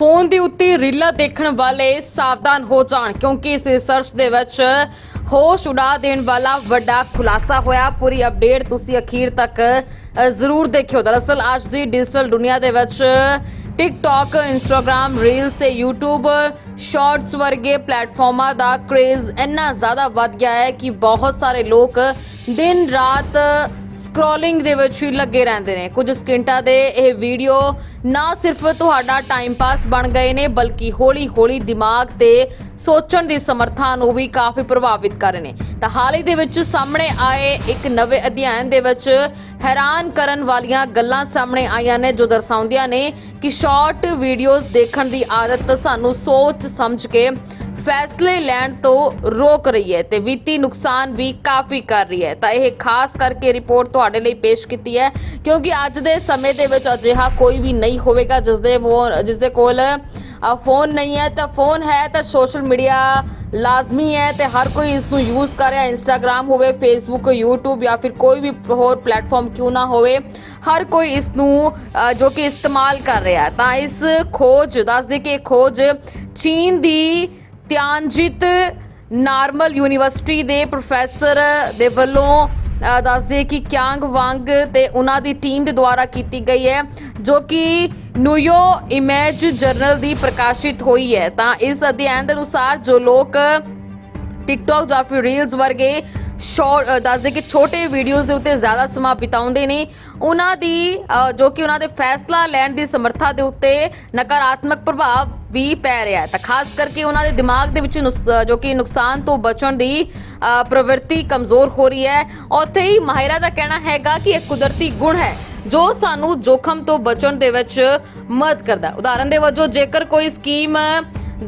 Phone ਦੇ ਉੱਤੇ ਰੀਲਾਂ ਦੇਖਣ ਵਾਲੇ ਸਾਵਧਾਨ ਹੋ ਜਾਣ, ਕਿਉਂਕਿ ਇਸ ਰਿਸਰਚ ਦੇ ਵਿੱਚ ਹੋਸ਼ ਉਡਾ ਦੇਣ ਵਾਲਾ ਵੱਡਾ ਖੁਲਾਸਾ ਹੋਇਆ। ਪੂਰੀ ਅਪਡੇਟ ਤੁਸੀਂ ਅਖੀਰ ਤੱਕ ਜ਼ਰੂਰ ਦੇਖਿਓ। ਦਰਅਸਲ ਅੱਜ ਦੀ ਡਿਜੀਟਲ ਦੁਨੀਆ ਦੇ ਵਿੱਚ ਟਿਕਟੌਕ ਇੰਸਟਾਗ੍ਰam ਰੀਲਸ ਤੇ YouTube ਸ਼ਾਰਟਸ ਵਰਗੇ ਪਲੇਟਫਾਰਮਾਂ ਦਾ ਕ੍ਰੇਜ਼ ਇੰਨਾ ਜ਼ਿਆਦਾ ਵੱਧ ਗਿਆ ਹੈ ਕਿ ਬਹੁਤ ਸਾਰੇ ਲੋਕ ਦਿਨ ਰਾਤ ਸਕਰੋਲਿੰਗ ਦੇ ਵਿੱਚ ਹੀ ਲੱਗੇ ਰਹਿੰਦੇ ਨੇ। ਕੁਝ ਸਕਿੰਟਾਂ ਦੇ ਇਹ ਵੀਡੀਓ ਨਾ ਸਿਰਫ ਤੁਹਾਡਾ ਟਾਈਮ ਪਾਸ ਬਣ ਗਏ ਨੇ, ਬਲਕਿ ਹੌਲੀ-ਹੌਲੀ ਦਿਮਾਗ ਤੇ ਸੋਚਣ ਦੀ ਸਮਰੱਥਾ ਨੂੰ ਵੀ ਕਾਫੀ ਪ੍ਰਭਾਵਿਤ ਕਰ ਰਹੇ ਨੇ। ਤਾਂ ਹਾਲ ਹੀ ਦੇ ਵਿੱਚ ਸਾਹਮਣੇ ਆਏ ਇੱਕ ਨਵੇਂ ਅਧਿਐਨ ਦੇ ਵਿੱਚ ਹੈਰਾਨ ਕਰਨ ਵਾਲੀਆਂ ਗੱਲਾਂ ਸਾਹਮਣੇ ਆਈਆਂ ਨੇ, ਜੋ ਦਰਸਾਉਂਦੀਆਂ ਨੇ ਕਿ ਸ਼ਾਰਟ ਵੀਡੀਓਜ਼ ਦੇਖਣ ਦੀ ਆਦਤ ਸਾਨੂੰ ਸੋਚ ਸਮਝ ਕੇ ਫੈਸਲੇ ਲੈਣ ਤੋਂ ਰੋਕ ਰਹੀ ਹੈ ਤੇ ਵਿੱਤੀ ਨੁਕਸਾਨ ਵੀ ਕਾਫੀ ਕਰ ਰਹੀ ਹੈ। ਤਾਂ ਇਹ ਖਾਸ ਕਰਕੇ ਰਿਪੋਰਟ ਤੁਹਾਡੇ ਲਈ ਪੇਸ਼ ਕੀਤੀ ਹੈ, ਕਿਉਂਕਿ ਅੱਜ ਦੇ ਸਮੇਂ ਦੇ ਵਿੱਚ ਅਜਿਹਾ ਕੋਈ ਵੀ ਨਹੀਂ ਹੋਵੇਗਾ ਜਿਸ ਦੇ ਉਹ- ਜਿਸ ਦੇ ਕੋਲ ਫੋਨ ਨਹੀਂ ਹੈ। ਤਾਂ ਫੋਨ ਹੈ ਤਾਂ ਸੋਸ਼ਲ ਮੀਡੀਆ ਲਾਜ਼ਮੀ ਹੈ ਤੇ ਹਰ ਕੋਈ ਇਸ ਨੂੰ ਯੂਜ਼ ਕਰ ਰਿਹਾ ਇੰਸਟਾਗ੍ਰam ਹੋਵੇ, ਫੇਸਬੁੱਕ YouTube ਜਾਂ ਫਿਰ ਕੋਈ ਵੀ ਹੋਰ ਪਲੇਟਫਾਰਮ ਕਿਉਂ ਨਾ ਹੋਵੇ, ਹਰ ਕੋਈ ਇਸ ਨੂੰ ਜੋ ਕਿ ਇਸਤੇਮਾਲ ਕਰ ਰਿਹਾ ਤਾਂ ਇਸ ਖੋਜ ਦੱਸਦੇ ਕਿ ਇਹ ਖੋਜ ਚੀਨ ਦੀ ਧਿਆਨਜੀਤ ਨਾਰਮਲ ਯੂਨੀਵਰਸਿਟੀ ਦੇ ਪ੍ਰੋਫੈਸਰ ਦੇ ਵੱਲੋਂ ਅ, ਦੱਸਦੇ ਕਿ ਕਿਆਂਗ ਵਾਂਗ ਤੇ ਉਹਨਾਂ ਦੀ ਟੀਮ ਦੇ ਦੁਆਰਾ ਕੀਤੀ ਗਈ ਹੈ ਜੋ ਕਿ ਨਿਊਯੋ ਇਮੇਜ ਜਰਨਲ ਦੀ ਪ੍ਰਕਾਸ਼ਿਤ ਹੋਈ ਹੈ। ਤਾਂ ਇਸ ਅਧਿਐਨ ਦੇ ਅਨੁਸਾਰ ਜੋ ਲੋਕ ਟਿਕਟੌਕ ਜਾਂ ਫਿਰ ਰੀਲਸ ਵਰਗੇ ਸ਼ਾਰਟ ਦੱਸਦੇ ਕਿ ਛੋਟੇ ਵੀਡੀਓਜ਼ ਦੇ ਉੱਤੇ ਜ਼ਿਆਦਾ ਸਮਾਂ ਬਿਤਾਉਂਦੇ ਨੇ ਉਹਨਾਂ ਦੀ ਜੋ ਕਿ ਉਹਨਾਂ ਦੇ ਫੈਸਲਾ ਲੈਣ ਦੀ ਸਮਰੱਥਾ ਦੇ ਉੱਤੇ ਨਕਾਰਾਤਮਕ ਪ੍ਰਭਾਵ ਵੀ ਪੈ ਰਿਹਾ ਤਾਂ ਖਾਸ ਕਰਕੇ ਉਹਨਾਂ ਦੇ ਦਿਮਾਗ ਦੇ ਵਿੱਚ ਨੁਸ- ਜੋ ਕਿ ਨੁਕਸਾਨ ਤੋਂ ਬਚਣ ਦੀ ਪ੍ਰਵਿਰਤੀ ਕਮਜ਼ੋਰ ਹੋ ਰਹੀ ਹੈ ਉੱਥੇ ਹੀ ਮਾਹਿਰਾਂ ਦਾ ਕਹਿਣਾ ਹੈਗਾ ਕਿ ਇਹ ਕੁਦਰਤੀ ਗੁਣ ਹੈ, ਜੋ ਸਾਨੂੰ ਜੋਖਮ ਤੋਂ ਬਚਣ ਦੇ ਵਿੱਚ ਮਦਦ ਕਰਦਾ ਹੈ। ਉਦਾਹਰਨ ਦੇ ਵਜੋਂ ਜੇਕਰ ਕੋਈ ਸਕੀਮ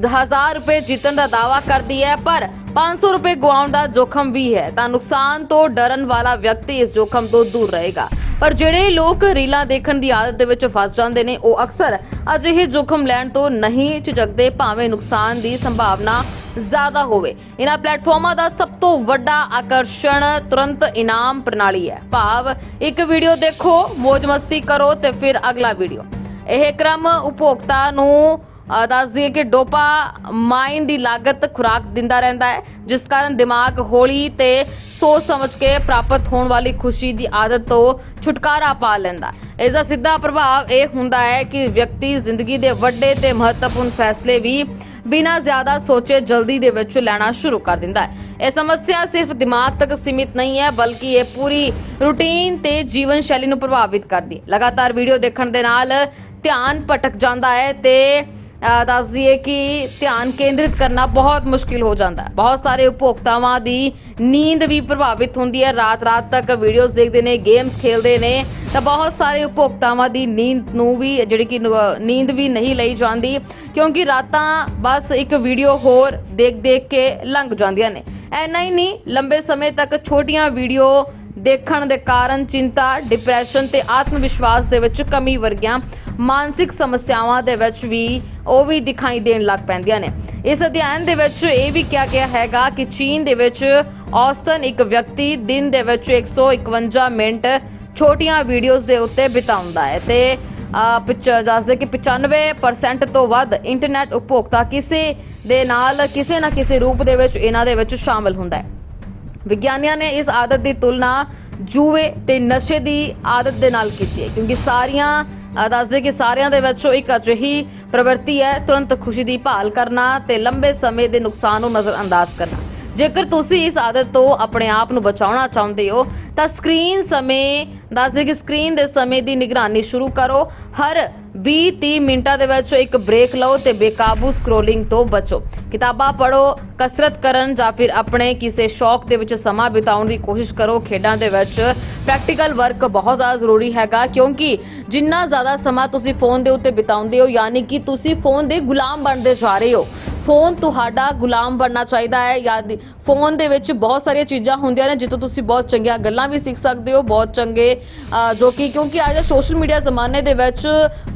1000 ਰੁਪਏ ਜਿੱਤਣ ਦਾ ਦਾਵਾ ਕਰਦੀ ਹੈ, ਪਰ 500 ਰੁਪਏ ਗਵਾਉਣ ਦਾ ਜੋਖਮ ਵੀ ਹੈ। ਤਾਂ ਨੁਕਸਾਨ ਤੋਂ ਡਰਨ ਵਾਲਾ ਵਿਅਕਤੀ ਇਸ ਜੋਖਮ ਤੋਂ ਦੂਰ ਰਹੇਗਾ। ਪਰ ਜਿਹੜੇ ਲੋਕ ਰੀਲਾਂ ਦੇਖਣ ਦੀ ਆਦਤ ਦੇ ਵਿੱਚ ਫਸ ਜਾਂਦੇ ਨੇ, ਉਹ ਅਕਸਰ ਅਜਿਹੇ ਜੋਖਮ ਲੈਣ ਤੋਂ ਨਹੀਂ ਝਿਜਕਦੇ, ਭਾਵੇਂ ਨੁਕਸਾਨ ਦੀ ਸੰਭਾਵਨਾ ਜ਼ਿਆਦਾ ਹੋਵੇ। ਇਹਨਾਂ ਪਲੇਟਫਾਰਮਾਂ ਦਾ ਸਭ ਤੋਂ ਵੱਡਾ ਆਕਰਸ਼ਣ ਤੁਰੰਤ ਇਨਾਮ ਪ੍ਰਣਾਲੀ ਹੈ। ਭਾਵ, ਇੱਕ ਵੀਡੀਓ ਦੇਖੋ, ਮौज ਮਸਤੀ ਕਰੋ ਤੇ ਫਿਰ ਅਗਲਾ ਵੀਡੀਓ। ਇਹ ਕ੍ਰਮ ਉਪਭੋਗਤਾ ਨੂੰ ਦੱਸ ਦਈਏ ਕਿ ਡੋਪਾਮਾਈਨ ਦੀ ਲਾਗਤ ਖੁਰਾਕ ਦਿੰਦਾ ਰਹਿੰਦਾ ਹੈ, ਜਿਸ ਕਾਰਨ ਦਿਮਾਗ ਹੌਲੀ ਤੇ ਸੋਚ ਸਮਝ ਕੇ ਪ੍ਰਾਪਤ ਹੋਣ ਵਾਲੀ ਖੁਸ਼ੀ ਦੀ ਆਦਤ ਤੋਂ ਛੁਟਕਾਰਾ ਪਾ ਲੈਂਦਾ ਹੈ। ਇਸ ਦਾ ਸਿੱਧਾ ਪ੍ਰਭਾਵ ਇਹ ਹੁੰਦਾ ਹੈ ਕਿ ਵਿਅਕਤੀ ਜ਼ਿੰਦਗੀ ਦੇ ਵੱਡੇ ਤੇ ਮਹੱਤਵਪੂਰਨ ਫੈਸਲੇ ਵੀ ਬਿਨਾਂ ਜ਼ਿਆਦਾ ਸੋਚੇ ਜਲਦੀ ਦੇ ਵਿੱਚ ਲੈਣਾ ਸ਼ੁਰੂ ਕਰ ਦਿੰਦਾ ਹੈ ਇਹ ਸਮੱਸਿਆ ਸਿਰਫ ਦਿਮਾਗ ਤੱਕ ਸੀਮਿਤ ਨਹੀਂ ਹੈ, ਬਲਕਿ ਇਹ ਪੂਰੀ ਰੂਟੀਨ ਤੇ ਜੀਵਨ ਸ਼ੈਲੀ ਨੂੰ ਪ੍ਰਭਾਵਿਤ ਕਰਦੀ ਹੈ ਲਗਾਤਾਰ ਵੀਡੀਓ ਦੇਖਣ ਦੇ ਨਾਲ ਧਿਆਨ ਭਟਕ ਜਾਂਦਾ ਹੈ ਤੇ ਦੱਸ ਦਈਏ ਕਿ ਧਿਆਨ ਕੇਂਦਰਿਤ ਕਰਨਾ ਬਹੁਤ ਮੁਸ਼ਕਿਲ ਹੋ ਜਾਂਦਾ ਹੈ। ਬਹੁਤ ਸਾਰੇ ਉਪਭੋਗਤਾਵਾਂ ਦੀ ਨੀਂਦ ਵੀ ਪ੍ਰਭਾਵਿਤ ਹੁੰਦੀ ਹੈ। ਰਾਤ-ਰਾਤ ਤੱਕ ਵੀਡੀਓਜ਼ ਦੇਖਦੇ ਨੇ ਗੇਮਸ ਖੇਲਦੇ ਨੇ, ਤਾਂ ਬਹੁਤ ਸਾਰੇ ਉਪਭੋਗਤਾਵਾਂ ਦੀ ਨੀਂਦ ਨੂੰ ਵੀ, ਜਿਹੜੀ ਕਿ ਨ- ਨੀਂਦ ਵੀ ਨਹੀਂ ਲਈ ਜਾਂਦੀ, ਕਿਉਂਕਿ ਰਾਤਾਂ ਬਸ ਇੱਕ ਵੀਡੀਓ ਹੋਰ ਦੇਖ-ਦੇਖ ਕੇ ਲੰਘ ਜਾਂਦੀਆਂ ਨੇ। ਐਨਾ ਹੀ ਨਹੀਂ, ਲੰਬੇ ਸਮੇਂ ਤੱਕ ਛੋਟੀਆਂ ਵੀਡੀਓ ਦੇਖਣ ਦੇ ਕਾਰਨ ਚਿੰਤਾ ਡਿਪਰੈਸ਼ਨ ਤੇ ਆਤਮ ਵਿਸ਼ਵਾਸ ਦੇ ਵਿੱਚ ਕਮੀ ਵਰਗੀਆਂ ਮਾਨਸਿਕ ਸਮੱਸਿਆਵਾਂ ਦੇ ਵਿੱਚ ਵੀ ਉਹ ਵੀ ਦਿਖਾਈ ਦੇਣ ਲੱਗ ਪੈਂਦੀਆਂ ਨੇ। ਇਸ ਅਧਿਐਨ ਦੇ ਵਿੱਚ ਇਹ ਵੀ ਕਿਹਾ ਗਿਆ ਹੈਗਾ ਕਿ ਚੀਨ ਦੇ ਵਿੱਚ ਔਸਤਨ ਇੱਕ ਵਿਅਕਤੀ ਦਿਨ ਦੇ ਵਿੱਚ 151 ਮਿੰਟ ਛੋਟੀਆਂ ਵੀਡੀਓਜ਼ ਦੇ ਉੱਤੇ ਬਿਤਾਉਂਦਾ ਹੈ ਤੇ ਅਹ, ਦੱਸਦੇ ਕਿ 95% ਤੋਂ ਵੱਧ ਇੰਟਰਨੈਟ ਉਪਭੋਗਤਾ ਕਿਸੇ ਦੇ ਨਾਲ ਕਿਸੇ ਨਾ ਕਿਸੇ ਰੂਪ ਦੇ ਵਿੱਚ ਇਹਨਾਂ ਦੇ ਵਿੱਚ ਸ਼ਾਮਲ ਹੁੰਦਾ ਹੈ। ਵਿਗਿਆਨੀਆਂ ਨੇ ਇਸ ਆਦਤ ਦੀ ਤੁਲਨਾ ਜੂਏ ਤੇ ਨਸ਼ੇ ਦੀ ਆਦਤ ਦੇ ਨਾਲ ਕੀਤੀ ਹੈ ਕਿਉਂਕਿ ਸਾਰੀਆਂ ਦੱਸਦੇ ਕਿ ਸਾਰਿਆਂ ਦੇ ਵਿੱਚੋਂ ਇੱਕ ਅਜਿਹੀ ਪ੍ਰਵਿਰਤੀ ਹੈ, ਤੁਰੰਤ ਖੁਸ਼ੀ ਦੀ ਭਾਲ ਕਰਨਾ ਤੇ ਲੰਬੇ ਸਮੇਂ ਦੇ ਨੁਕਸਾਨ ਨੂੰ ਨਜ਼ਰਅੰਦਾਜ਼ ਕਰਨਾ। ਜੇਕਰ ਤੁਸੀਂ ਇਸ ਆਦਤ ਤੋਂ ਆਪਣੇ ਆਪ ਨੂੰ ਬਚਾਉਣਾ ਚਾਹੁੰਦੇ ਹੋ, ਤਾਂ ਸਕਰੀਨ ਸਮੇਂ, ਦੱਸਦੇ ਕਿ ਸਕਰੀਨ ਦੇ ਸਮੇਂ ਦੀ ਨਿਗਰਾਨੀ ਸ਼ੁਰੂ ਕਰੋ। ਹਰ 20-30 ਮਿੰਟਾਂ ਦੇ ਵਿੱਚ ਇੱਕ ਬ੍ਰੇਕ ਲਓ ਤੇ ਬੇਕਾਬੂ ਸਕਰੋਲਿੰਗ ਤੋਂ ਬਚੋ। ਕਿਤਾਬਾਂ ਪੜ੍ਹੋ, ਕਸਰਤ ਕਰਨ ਜਾਂ ਫਿਰ ਆਪਣੇ ਕਿਸੇ ਸ਼ੌਕ ਦੇ ਵਿੱਚ ਸਮਾਂ ਬਿਤਾਉਣ ਦੀ ਕੋਸ਼ਿਸ਼ ਕਰੋ। ਖੇਡਾਂ ਦੇ ਵਿੱਚ ਪ੍ਰੈਕਟੀਕਲ ਵਰਕ ਬਹੁਤ ਜ਼ਿਆਦਾ ਜ਼ਰੂਰੀ ਹੈਗਾ, ਕਿਉਂਕਿ ਜਿੰਨਾ ਜ਼ਿਆਦਾ ਸਮਾਂ ਤੁਸੀਂ ਫੋਨ ਦੇ ਉੱਤੇ ਬਿਤਾਉਂਦੇ ਹੋ, ਯਾਨੀ ਕਿ ਤੁਸੀਂ ਫੋਨ ਦੇ ਗੁਲਾਮ ਬਣਦੇ ਜਾ ਰਹੇ ਹੋ। ਫੋਨ ਤੁਹਾਡਾ ਗੁਲਾਮ ਬਣਨਾ ਚਾਹੀਦਾ ਹੈ ਜਾਂ ਫੋਨ ਦੇ ਵਿੱਚ ਬਹੁਤ ਸਾਰੀਆਂ ਚੀਜ਼ਾਂ ਹੁੰਦੀਆਂ ਨੇ ਜਿੱਥੋਂ ਤੁਸੀਂ ਬਹੁਤ ਚੰਗੀਆਂ ਗੱਲਾਂ ਵੀ ਸਿੱਖ ਸਕਦੇ ਹੋ, ਬਹੁਤ ਚੰਗੇ ਜੋ ਕਿ ਕਿਉਂਕਿ ਅੱਜ ਦੇ ਸੋਸ਼ਲ ਮੀਡੀਆ ਜ਼ਮਾਨੇ ਦੇ ਵਿੱਚ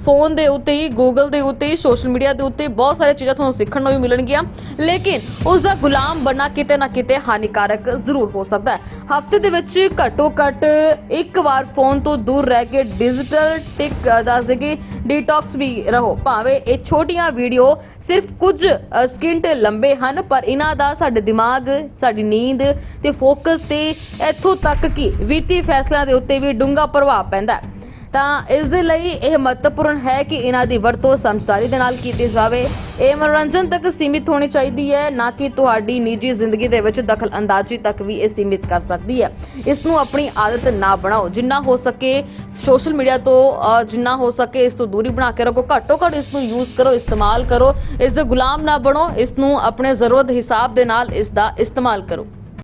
ਫੋਨ ਦੇ ਉੱਤੇ ਹੀ ਗੂਗਲ ਦੇ ਉੱਤੇ ਹੀ, ਸੋਸ਼ਲ ਮੀਡੀਆ ਦੇ ਉੱਤੇ ਬਹੁਤ ਸਾਰੀਆਂ ਚੀਜ਼ਾਂ ਤੁਹਾਨੂੰ ਸਿੱਖਣ ਨੂੰ ਵੀ ਮਿਲਣਗੀਆਂ। ਲੇਕਿਨ ਉਸ ਦਾ ਗੁਲਾਮ ਬਣਨਾ ਕਿਤੇ ਨਾ ਕਿਤੇ ਹਾਨੀਕਾਰਕ ਜ਼ਰੂਰ ਹੋ ਸਕਦਾ ਹੈ। ਹਫ਼ਤੇ ਦੇ ਵਿੱਚ ਘੱਟੋ ਘੱਟ ਇੱਕ ਵਾਰ ਫੋਨ ਤੋਂ ਦੂਰ ਰਹਿ ਕੇ ਡਿਜੀਟਲ ਟਿਕ ਦੱਸ ਦੇ ਕਿ ਡੀਟੌਕਸ ਵੀ ਰਹੋ। ਭਾਵੇਂ ਇਹ ਛੋਟੀਆਂ ਵੀਡੀਓ ਸਿਰਫ ਕੁਝ ਸਕਿੰਟ ਲੰਬੇ ਹਨ, ਪਰ ਇਹਨਾਂ ਦਾ ਸਾਡੇ ਦਿਮਾਗ, ਸਾਡੀ ਨੀਂਦ ਤੇ ਫੋਕਸ ਤੇ ਇੱਥੋਂ ਤੱਕ ਕਿ ਵਿੱਤੀ ਫੈਸਲਿਆਂ ਦੇ ਉੱਤੇ ਵੀ ਡੂੰਘਾ ਪ੍ਰਭਾਵ ਪੈਂਦਾ ਹੈ। ਤਾਂ ਇਸ ਦੇ ਲਈ ਇਹ ਮਹੱਤਵਪੂਰਨ ਹੈ ਕਿ ਇਹਨਾਂ ਦੀ ਵਰਤੋਂ ਸਮਝਦਾਰੀ ਦੇ ਨਾਲ ਕੀਤੀ ਜਾਵੇ। ਇਹ ਮਨੋਰੰਜਨ ਤੱਕ ਸੀਮਿਤ ਹੋਣੀ ਚਾਹੀਦੀ ਹੈ, ਨਾ ਕਿ ਤੁਹਾਡੀ ਨਿੱਜੀ ਜ਼ਿੰਦਗੀ ਦੇ ਵਿੱਚ ਦਖਲ ਅੰਦਾਜ਼ੀ ਤੱਕ ਵੀ ਇਹ ਸੀਮਿਤ ਕਰ ਸਕਦੀ ਹੈ। ਇਸ ਨੂੰ ਆਪਣੀ ਆਦਤ ਨਾ ਬਣਾਓ। ਜਿੰਨਾ ਹੋ ਸਕੇ ਸੋਸ਼ਲ ਮੀਡੀਆ ਤੋਂ ਜਿੰਨਾ ਹੋ ਸਕੇ ਇਸ ਤੋਂ ਦੂਰੀ ਬਣਾ ਕੇ ਰੱਖੋ। ਘੱਟੋ ਘੱਟ ਇਸ ਨੂੰ ਯੂਜ਼ ਕਰੋ, ਇਸਤੇਮਾਲ ਕਰੋ। ਇਸ ਦੇ ਗੁਲਾਮ ਨਾ ਬਣੋ। ਇਸ ਨੂੰ ਆਪਣੇ ਜ਼ਰੂਰਤ ਹਿਸਾਬ ਦੇ ਨਾਲ ਇਸ ਦਾ ਇਸਤੇਮਾਲ ਕਰੋ।